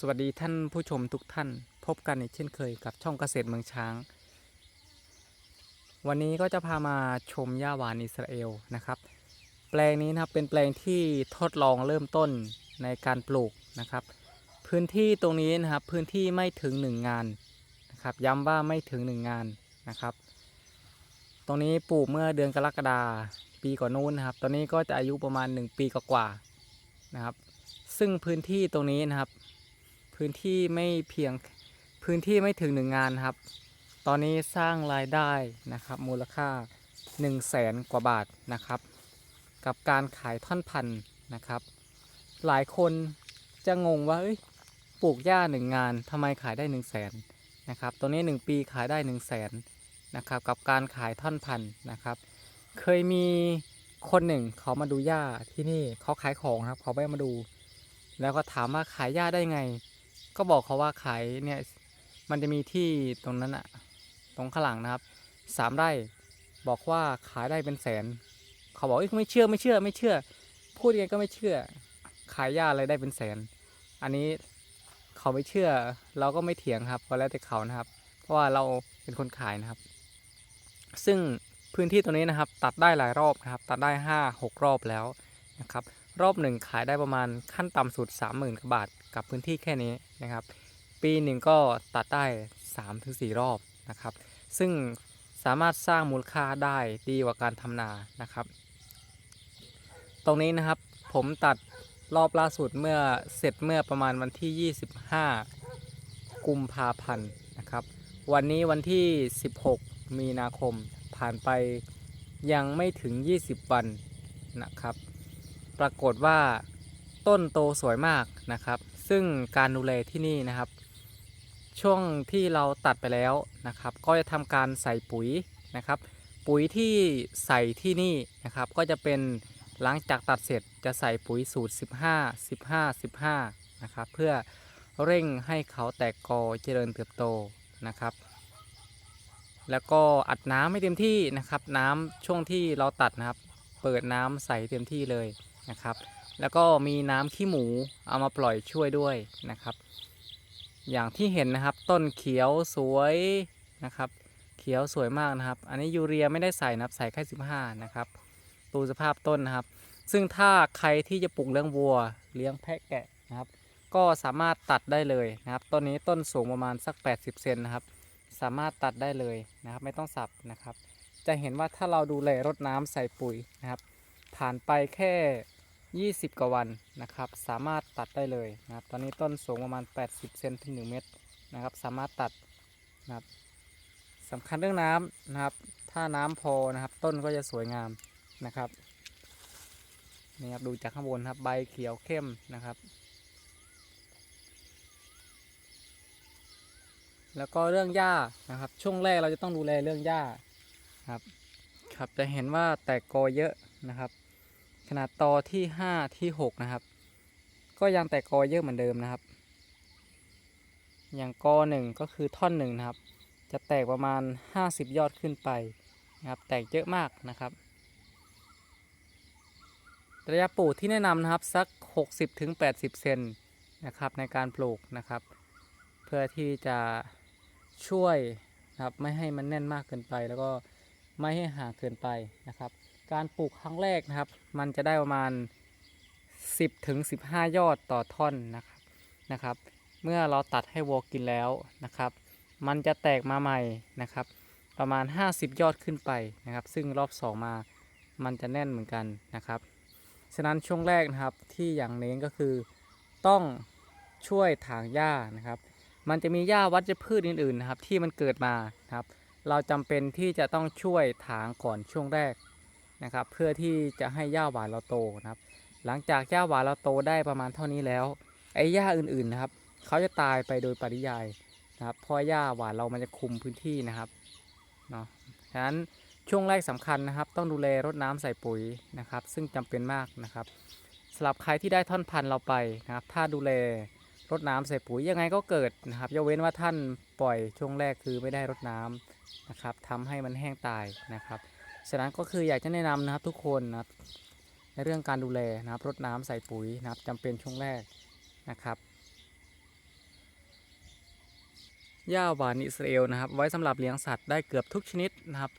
สวัสดีท่านผู้ชมทุกท่าน พบกันอีกเช่นเคยกับช่องเกษตรเมืองช้าง วันนี้ก็จะพามาชมหญ้าหวานอิสราเอลนะครับ แปลงนี้นะครับเป็นแปลงที่ทดลองเริ่มต้นในการปลูกนะครับ พื้นที่ตรงนี้นะครับพื้นที่ไม่ถึง 1 งานนะครับ ย้ำว่าไม่ถึง 1 งานนะครับ ตรงนี้ปลูกเมื่อเดือนกรกฎาปีก่อนนู้นนะครับ ตอนนี้ก็จะอายุประมาณ 1 ปีกว่าๆนะครับ ซึ่งพื้นที่ตรงนี้นะครับ พื้นที่ไม่เพียงพื้นที่ไม่ถึงหนึ่งงานครับ ตอนนี้สร้างรายได้นะครับมูลค่า1 0 0 0 0แสนกว่าบาทนะครับ กับการขายท่อนพันธุ์นะครับ หลายคนจะงงว่าปลูกหญ้าหนึ่งงานทำไมขายได้ 1 0 0 0 0แสนนะครับตัวนี้ 1 ปีขายได้ 1 0 0 0 0แสนนะครับกับการขายท่อนพันธุ์นะครับ เคยมีคนหนึ่งเขามาดูหญ้าที่นี่เขาขายของครับเขาแวะมาดู แล้วก็ถามว่าขายหญ้าได้ไง ก็บอกเขาว่าขายเนี่ยมันจะมีที่ตรงนั้นอะตรงข้างหลังนะครับสามไร่บอกว่าขายได้เป็นแสน เขาบอกเอ้ยไม่เชื่อไม่เชื่อไม่เชื่อ พูดยังไงก็ไม่เชื่อ ขายหญ้าอะไรได้เป็นแสน อันนี้เขาไม่เชื่อ เราก็ไม่เถียงครับก็แล้วแต่เขานะครับ เพราะว่าเราเป็นคนขายนะครับ ซึ่งพื้นที่ตรงนี้นะครับ ตัดได้หลายรอบนะครับ ตัดได้ห้าหกรอบแล้วนะครับ รอบหนึ่งขายได้ประมาณขั้นต่ำสุด 30,000กว่าบาทกับพื้นที่แค่นี้นะครับ ปีหนึ่งก็ตัดได้ 3-4 รอบนะครับ ซึ่งสามารถสร้างมูลค่าได้ดีกว่าการทำนานะครับ ตรงนี้นะครับผมตัดรอบล่าสุดเมื่อเสร็จเมื่อประมาณวันที่ 25 กุมภาพันธ์นะครับ วันนี้วันที่ 16 มีนาคมผ่านไปยังไม่ถึง 20 วันนะครับ ปรากฏว่าต้นโตสวยมากนะครับ ซึ่งการดูแลที่นี่นะครับ ช่วงที่เราตัดไปแล้วนะครับ ก็จะทำการใส่ปุ๋ยนะครับ ปุ๋ยที่ใส่ที่นี่นะครับ ก็จะเป็นหลังจากตัดเสร็จจะใส่ปุ๋ยสูตร 15 15 15นะครับเพื่อเร่งให้เขาแตกกอเจริญเติบโตนะครับ แล้วก็อัดน้ำให้เต็มที่นะครับ น้ำช่วงที่เราตัดนะครับ เปิดน้ำใส่เต็มที่เลย นะครับ แล้วก็มีน้ำขี้หมูเอามาปล่อยช่วยด้วยนะครับ อย่างที่เห็นนะครับต้นเขียวสวยนะครับ เขียวสวยมากนะครับ อันนี้ยูเรียไม่ได้ใส่นะครับใส่แค่15นะครับดูสภาพต้นนะครับ ซึ่งถ้าใครที่จะปลูกเลี้ยงวัวเลี้ยงแพะแกะนะครับ ก็สามารถตัดได้เลยนะครับ ต้นนี้ต้นสูงประมาณสัก 80เซนนะครับ สามารถตัดได้เลยนะครับ ไม่ต้องสับนะครับ จะเห็นว่าถ้าเราดูแลรดน้ำใส่ปุ๋ยนะครับ ผ่านไปแค่ 20 กว่าวันนะครับ สามารถตัดได้เลยนะครับ ตอนนี้ต้นสูงประมาณ 80 เซนถึง 1 เมตรนะครับ สามารถตัดนะครับสำคัญเรื่องน้ำนะครับ ถ้าน้ำพอนะครับ ต้นก็จะสวยงามนะครับนี่ครับดูจากข้างบนครับใบเขียวเข้มนะครับ แล้วก็เรื่องหญ้านะครับ ช่วงแรกเราจะต้องดูแลเรื่องหญ้าครับ ครับจะเห็นว่าแตกกอเยอะนะครับ ขนาดตอที่5ที่6นะครับ ก็ยังแตกกอเยอะเหมือนเดิมนะครับ อย่างกอหนึ่งก็คือท่อนหนึ่งนะครับ จะแตกประมาณ 50 ยอดขึ้นไปนะครับ แตกเยอะมากนะครับ ระยะปลูกที่แนะนำนะครับสัก 60-80 เซนนะครับในการปลูกนะครับ เพื่อที่จะช่วยนะครับไม่ให้มันแน่นมากเกินไป แล้วก็ไม่ให้ห่างเกินไปนะครับ การปลูกครั้งแรกนะครับ มันจะได้ประมาณ 10ถึง15 ยอดต่อท่อนนะครับนะครับ เมื่อเราตัดให้วัวกินแล้วนะครับ มันจะแตกมาใหม่นะครับ ประมาณ 50 ยอดขึ้นไปนะครับ ซึ่งรอบ 2 มามันจะแน่นเหมือนกันนะครับฉะนั้นช่วงแรกนะครับที่อย่างเน้นก็คือต้องช่วยถางหญ้านะครับ มันจะมีหญ้าวัชพืชอื่นๆนะครับ ที่มันเกิดมานะครับ เราจำเป็นที่จะต้องช่วยถางก่อนช่วงแรก นะครับ เพื่อที่จะให้หญ้าหวานเราโตนะครับ หลังจากหญ้าหวานเราโตได้ประมาณเท่านี้แล้ว ไอ้หญ้าอื่นๆนะครับเขาจะตายไปโดยปริยายนะครับเพราะหญ้าหวานเรามันจะคุมพื้นที่นะครับเนาะฉะนั้นช่วงแรกสำคัญนะครับ ต้องดูแลรดน้ำใส่ปุ๋ยนะครับ ซึ่งจำเป็นมากนะครับสำหรับใครที่ได้ท่อนพันธุ์เราไปนะครับ ถ้าดูแลรดน้ำใส่ปุ๋ยยังไงก็เกิดนะครับยกเว้นว่าท่านปล่อยช่วงแรกคือไม่ได้รดน้ำนะครับทำให้มันแห้งตายนะครับ ฉะนั้นก็คืออยากจะแนะนำนะครับทุกคนนะครับในเรื่องการดูแลนะครับรดน้ำใส่ปุ๋ยนะครับจำเป็นช่วงแรกนะครับหญ้าหวานอิสราเอลนะครับ ไว้สำหรับเลี้ยงสัตว์ได้เกือบทุกชนิดนะครับ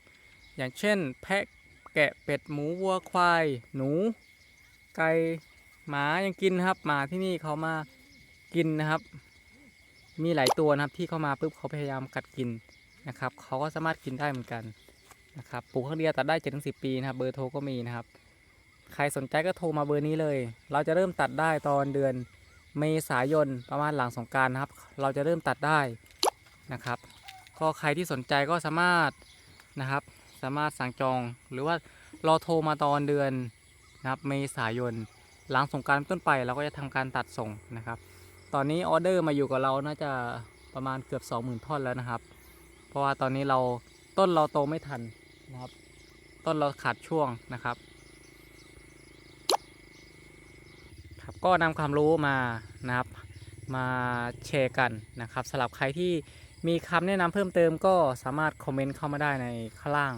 อย่างเช่น แพะแกะเป็ดหมูวัวควาย หนู ไก่หมายังกินนะครับหมาที่นี่เขามากินนะครับ มีหลายตัวนะครับที่เข้ามาปุ๊บเขาพยายามกัดกินนะครับเขาก็สามารถกินได้เหมือนกัน นะครับปลูกข้างเดียวตัดได้7จ็ดถึงสิบปีนะครับ เบอร์โทรก็มีนะครับ ใครสนใจก็โทรมาเบอร์นี้เลย เราจะเริ่มตัดได้ตอนเดือนเมษายนประมาณหลังสงการนะครับ เราจะเริ่มตัดได้นะครับ ก็ใครที่สนใจก็สามารถนะครับ สามารถสั่งจองหรือว่ารอโทรมาตอนเดือนนะครับเมษายนหลังสงการต้นไปเราก็จะทำการตัดส่งนะครับ ตอนนี้ออเดอร์มาอยู่กับเราน่าจะประมาณเกือบ 20,000ท่อนแล้วนะครับ เพราะว่าตอนนี้เราต้นเราโตไม่ทัน นะครับ ต้นเราขาดช่วงนะครับ ครับก็นำความรู้มานะครับ มาแชร์กันนะครับสำหรับใครที่มีคำแนะนำเพิ่มเติมก็สามารถคอมเมนต์เข้ามาได้ในข้างล่าง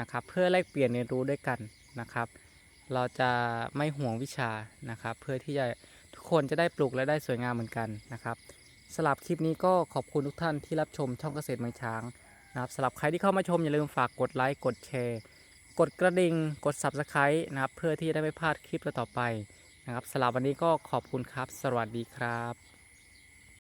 นะครับ เพื่อแลกเปลี่ยนเรียนรู้ด้วยกันนะครับ เราจะไม่ห่วงวิชานะครับ เพื่อที่จะทุกคนจะได้ปลูกและได้สวยงามเหมือนกันนะครับสำหรับคลิปนี้ก็ขอบคุณทุกท่านที่รับชมช่องเกษตรเมืองช้าง นะครับสำหรับใครที่เข้ามาชมอย่าลืมฝากกดไลค์กดแชร์กดกระดิ่งกด Subscribe นะครับ เพื่อที่จะได้ไม่พลาดคลิปต่อไปนะครับสำหรับวันนี้ก็ขอบคุณครับ สวัสดีครับ